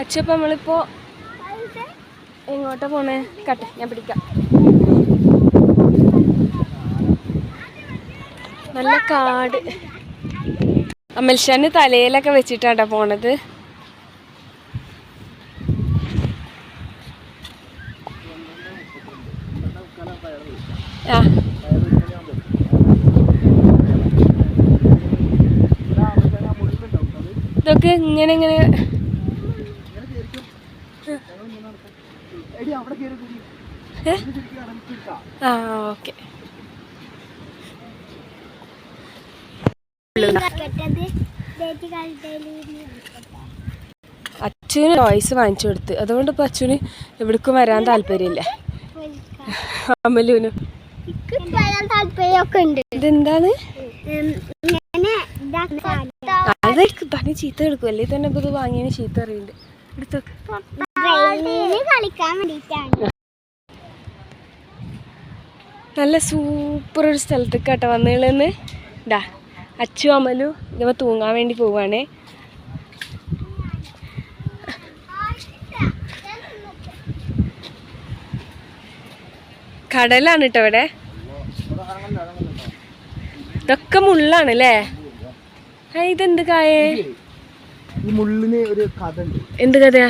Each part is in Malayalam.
അച്ഛപ്പം നമ്മളിപ്പോ എങ്ങോട്ടാ പോണേ? കട്ടെ ഞാൻ പിടിക്കാം. നല്ല കാട്. അമൽഷാന് തലയിലൊക്കെ വെച്ചിട്ടാട്ടോ പോണത്. ഇതൊക്കെ ഇങ്ങനെ ഇങ്ങനെ ആ ഓക്കെ. അച്ഛന് ടോയ്സ് വാങ്ങിച്ചു കൊടുത്ത്. അതുകൊണ്ട് ഇപ്പൊ അച്ഛന് എവിടേക്കും വരാൻ താല്പര്യമില്ല. ഉണ്ട് ഇതെന്താണ്? അതായിരിക്കും പണി ചീത്ത എടുക്കും അല്ലെങ്കിൽ തന്നെ ഇപ്പൊ ഇത് വാങ്ങിയതിന് ചീത്ത അറിയുന്നുണ്ട് എടുത്തോക്ക്. ട്രെയിനിൽ കളിക്കാൻ വേണ്ടിയിട്ടാണ്. നല്ല സൂപ്പർ ഒരു സ്ഥലത്തേക്ക് കേട്ടോ വന്നുകളെന്ന് ഇതാ അച്ചു അമലു ഇതവ തൂങ്ങാൻ വേണ്ടി പോവാണേ. കടലാണ് കേട്ടോ ഇവിടെ. ഇതൊക്കെ മുള്ളാണ് അല്ലേ ഇതെന്ത് കായേ? ഈ മുള്ളിന് ഒരു കഥ എന്ത് കഥയാ?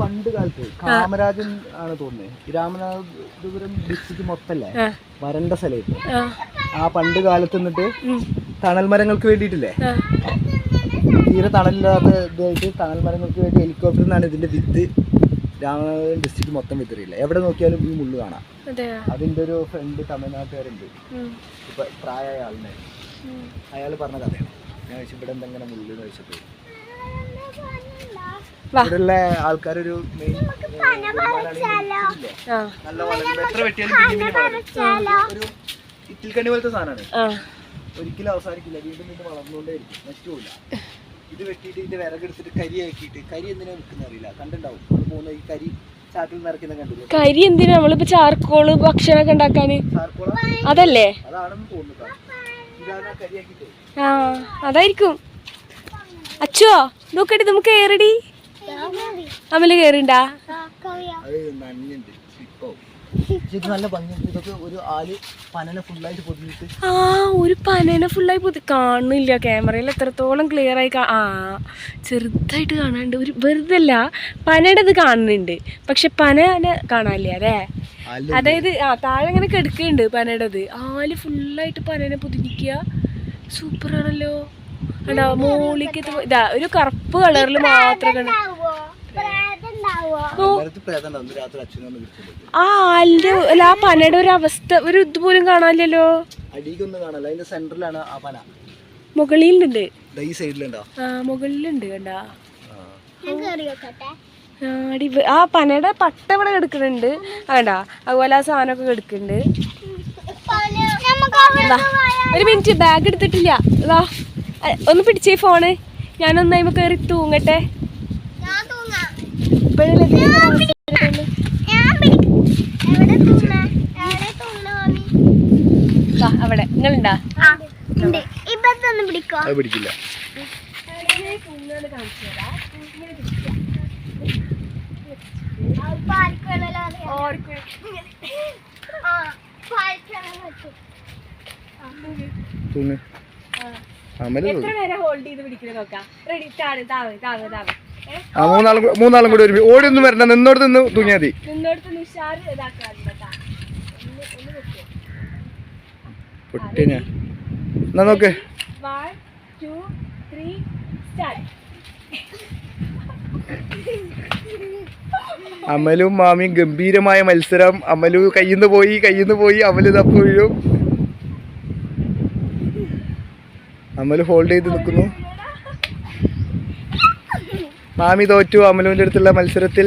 പണ്ട് കാലത്ത് കാമരാജൻ ആണ് തോന്നുന്നത് രാമനാഥപുരം ഡിസ്ട്രിക്ട് മൊത്തല്ലേ? വരണ്ട സ്ഥലത്ത് ആ. പണ്ട് കാലത്ത് നിന്നിട്ട് തണൽ മരങ്ങൾക്ക് വേണ്ടിയിട്ടില്ലേ? തീരെ തണലില്ലാത്ത ഇതായിട്ട് തണൽ മരങ്ങൾക്ക് വേണ്ടി ഹെലികോപ്റ്ററിൽ നിന്നാണ് ഇതിന്റെ വിത്ത്. രാമനാഥപുരം ഡിസ്ട്രിക്ട് മൊത്തം വിത്തറിയില്ല എവിടെ നോക്കിയാലും ഈ മുള്ളു കാണാം. അതിന്റെ ഒരു ഫ്രണ്ട് തമിഴ്നാട്ടുകാരുണ്ട്. ഇപ്പൊ പ്രായമായ ആളിനെ. അയാൾ പറഞ്ഞ കഥയാണ്. ഞാൻ ഇവിടെ എന്തെങ്കിലും മുള്ളു എന്ന് ചോദിച്ചപ്പോൾ വാ ഇവിടെയുള്ള ആൾക്കാരൊരു മെയിൻ നല്ല വളരും എത്ര വെട്ടിയാലും പിന്നെയും പിന്നെയും വളരും. ഒരു ഇത്തിൽക്കണ്ണി പോലത്തെ സാധനമാണ്. ഒരിക്കലും അവസാനിക്കില്ല. വീണ്ടും വീണ്ടും വളർന്നുകൊണ്ടേയിരിക്കും. നഷ്ടമില്ല ഇത് വെട്ടിയിട്ട് ഇതിന്റെ വിറകെടുത്തിട്ട് കരി ആക്കിയിട്ട് കരി എന്തിനാ വെക്കുന്ന അറിയില്ല. കണ്ടുണ്ടാവും. പോകുന്ന ഈ കരി ചാക്കിൽ നിറയ്ക്കുന്ന കണ്ടില്ല? കരി എന്തിനാ? നമ്മളിപ്പോ ചാർക്കോൾ ഭക്ഷണമൊക്കെ ഉണ്ടാക്കാന്. അതല്ലേ? അതാണെന്ന് തോന്നുന്നു ഇതാണ് ആ കരി ആ അതായിരിക്കും. അച്ചോ നോക്കട്ടെ നമുക്ക് കേറടി. അമൽ പൊതിഞ്ഞിട്ട്. ആ ഒരു പനേനെ ഫുള്ളായി പൊതി കാണുന്നില്ല. ക്യാമറയിൽ എത്രത്തോളം ക്ലിയർ ആയി ആ ചെറുതായിട്ട് കാണാണ്ട് ഒരു വെറുതെ അല്ല പനയുടെ ഇത് കാണുന്നുണ്ട്. പക്ഷെ പനനെ കാണാനില്ല അല്ലേ? അതായത് ആ താഴെ ഇങ്ങനെ കിടക്കുന്നുണ്ട് പനയുടെ ആൽ ഫുള്ളായിട്ട് പനനെ പൊതിഞ്ഞിക്കുക സൂപ്പറാണല്ലോ അതാ മോളിക്ക് ഇതാ ഒരു കറുപ്പ് കളറിൽ മാത്രം കണ്ട ആ അല്ല അല്ല ആ പനയുടെ ഒരു അവസ്ഥ ഒരു ഇത് പോലും കാണാനില്ലല്ലോ. അടിക്കൊന്നും കാണാല്ല അതിന്റെ സെന്ററിലാണ് ആ പന. മുകളിലുണ്ട്. ദാ ഈ സൈഡിലുണ്ടോ ആ മുകളിലുണ്ട് കണ്ടാ. ആ. പനയുടെ പട്ട ഇവിടെ കിടക്കുന്നുണ്ട് വേണ്ടാ അതുപോലെ ആ സാധനമൊക്കെ കിടക്കുന്നുണ്ട് ഒരു മിനിറ്റ് ബാഗ് എടുത്തിട്ടില്ല. ഇതാ ഒന്ന് പിടിച്ചേ ഫോണ്. ഞാനൊന്ന് അതിമ കയറി തൂങ്ങട്ടെ. അവിടെ. നിങ്ങളുണ്ടാ? പിടിക്കില്ല. തൂങ്ങ്. എത്ര നേരം ഹോൾഡ് ചെയ്ത് പിടിക്കുന്നത് നോക്കാം? റെഡി താഴെ ആ മൂന്നാളും കൂടി- മൂന്നാളും കൂടി ഒരുമി ഓടി ഒന്നും വരണ്ട നിന്നോട് നിന്ന് തൂങ്ങിയാൽ മതി. നിന്നോടത്ത് നിഷാർ എന്നാ നോക്ക്. അമലും മാമിയും ഗംഭീരമായ മത്സരം. അമലു കയ്യിന്ന് പോയി കയ്യിന്ന് പോയി അമൽ തപ്പ് വീഴും അമൽ ഹോൾഡ് ചെയ്ത് നിൽക്കുന്നു. മാമി തോറ്റു. അമലുവിന്റെ അടുത്തുള്ള മത്സരത്തിൽ